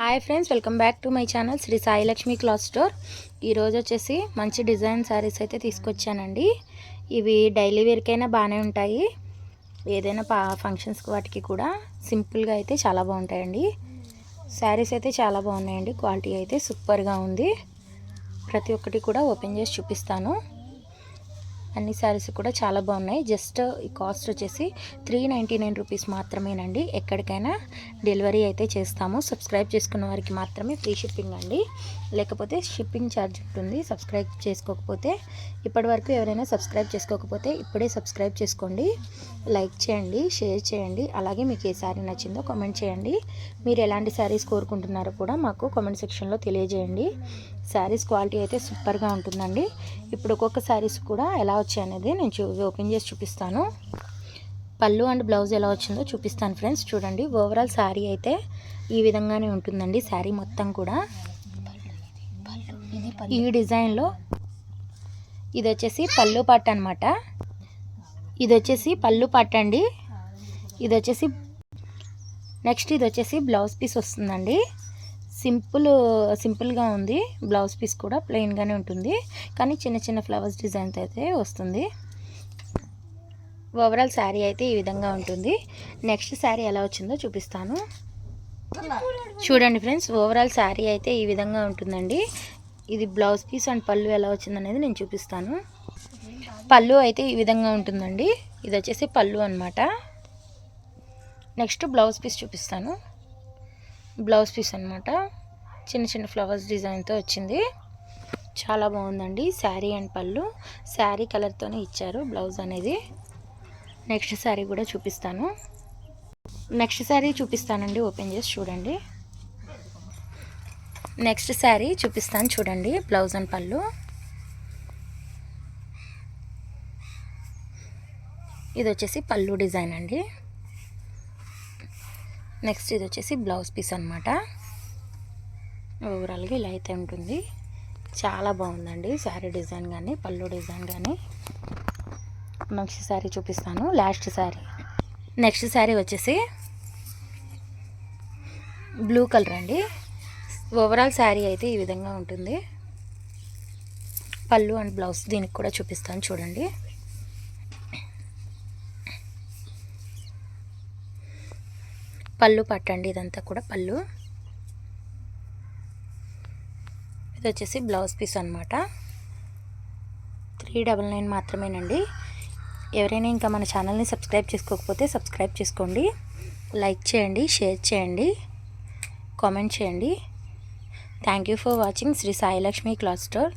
Hi friends welcome back to my channel Shri Sailakshmi cloth store ఈరోజు వచ్చేసి మంచి design saris అయితే తీసుకొచ్చానండి. ఇవి డైలీ వేర్కైనా బాగానే ఉంటాయి. ఏదైనా పా ఫంక్షన్స్కి వాటికి కూడా సింపుల్గా అయితే చాలా బాగుంటాయండి. శారీస్ అయితే చాలా బాగున్నాయండి క్వాలిటీ అయితే సూపర్గా ఉంది. ప్రతి ఒక్కటి కూడా ఓపెన్ చేసి చూపిస్తాను. అన్ని శారీస్ కూడా చాలా బాగున్నాయి. జస్ట్ ఈ కాస్ట్ వచ్చేసి త్రీ నైంటీ నైన్ రూపీస్ మాత్రమేనండి. ఎక్కడికైనా డెలివరీ అయితే చేస్తాము. సబ్స్క్రైబ్ చేసుకున్న వారికి మాత్రమే ఫ్రీ షిప్పింగ్ అండి. లేకపోతే షిప్పింగ్ ఛార్జ్ ఉంటుంది. సబ్స్క్రైబ్ చేసుకోకపోతే ఇప్పటివరకు ఎవరైనా సబ్స్క్రైబ్ చేసుకోకపోతే ఇప్పుడే సబ్స్క్రైబ్ చేసుకోండి. లైక్ చేయండి షేర్ చేయండి. అలాగే మీకు ఏ శారీ నచ్చిందో కామెంట్ చేయండి. మీరు ఎలాంటి శారీస్ కోరుకుంటున్నారో కూడా మాకు కామెంట్ సెక్షన్లో తెలియజేయండి. శారీస్ క్వాలిటీ అయితే సూపర్గా ఉంటుందండి. ఇప్పుడు ఒక్కొక్క శారీస్ కూడా ఎలా వచ్చాయి అనేది నేను చూ ఓపెన్ చేసి చూపిస్తాను. పళ్ళు అండ్ బ్లౌజ్ ఎలా వచ్చిందో చూపిస్తాను ఫ్రెండ్స్ చూడండి ఓవరాల్ శారీ అయితే ఈ విధంగానే ఉంటుందండి శారీ మొత్తం కూడా. ఈ డిజైన్లో ఇది వచ్చేసి పళ్ళు పట్టు అనమాట ఇది వచ్చేసి పళ్ళు పట్టు అండి. ఇది వచ్చేసి నెక్స్ట్ ఇది వచ్చేసి బ్లౌజ్ పీస్ వస్తుందండి. సింపుల్ సింపుల్గా ఉంది. బ్లౌజ్ పీస్ కూడా ప్లెయిన్గానే ఉంటుంది. కానీ చిన్న చిన్న ఫ్లవర్స్ డిజైన్స్ అయితే వస్తుంది. ఓవరాల్ శారీ అయితే ఈ విధంగా ఉంటుంది. నెక్స్ట్ శారీ ఎలా వచ్చిందో చూపిస్తాను. చూడండి ఫ్రెండ్స్ ఓవరాల్ శారీ అయితే ఈ విధంగా ఉంటుందండి. ఇది బ్లౌజ్ పీస్ అండ్ పళ్ళు ఎలా వచ్చిందనేది నేను చూపిస్తాను. పళ్ళు అయితే ఈ విధంగా ఉంటుందండి. ఇది వచ్చేసి పళ్ళు అనమాట నెక్స్ట్ బ్లౌజ్ పీస్ చూపిస్తాను. బ్లౌజ్ పీస్ అనమాట చిన్న చిన్న ఫ్లవర్స్ డిజైన్తో వచ్చింది. చాలా బాగుందండి శారీ అండ్ పళ్ళు. శారీ కలర్తోనే ఇచ్చారు బ్లౌజ్ అనేది. నెక్స్ట్ శారీ కూడా చూపిస్తాను. నెక్స్ట్ శారీ చూపిస్తానండి ఓపెన్ చేసి చూడండి. నెక్స్ట్ శారీ చూపిస్తాను చూడండి బ్లౌజ్ అండ్ పళ్ళు. ఇది వచ్చేసి పళ్ళు డిజైన్ అండి. నెక్స్ట్ ఇది వచ్చేసి బ్లౌజ్ పీస్ అనమాట ఓవరాల్గా ఇలా అయితే ఉంటుంది. చాలా బాగుందండి శారీ డిజైన్ కానీ పళ్ళు డిజైన్ కానీ. నెక్స్ట్ శారీ చూపిస్తాను. లాస్ట్ శారీ. నెక్స్ట్ శారీ వచ్చేసి బ్లూ కలర్ అండి. ఓవరాల్ శారీ అయితే ఈ విధంగా ఉంటుంది. పళ్ళు అండ్ బ్లౌజ్ దీనికి కూడా చూపిస్తాను. చూడండి. పళ్ళు పట్టండి ఇదంతా కూడా పళ్ళు. ఇది వచ్చేసి బ్లౌజ్ పీస్ అనమాట త్రీ డబల్ నైన్ మాత్రమేనండి. ఎవరైనా ఇంకా మన ఛానల్ని సబ్స్క్రైబ్ చేసుకోకపోతే సబ్స్క్రైబ్ చేసుకోండి. లైక్ చేయండి షేర్ చేయండి కామెంట్ చేయండి. Thank you for watching Shri Sailakshmi cloth store.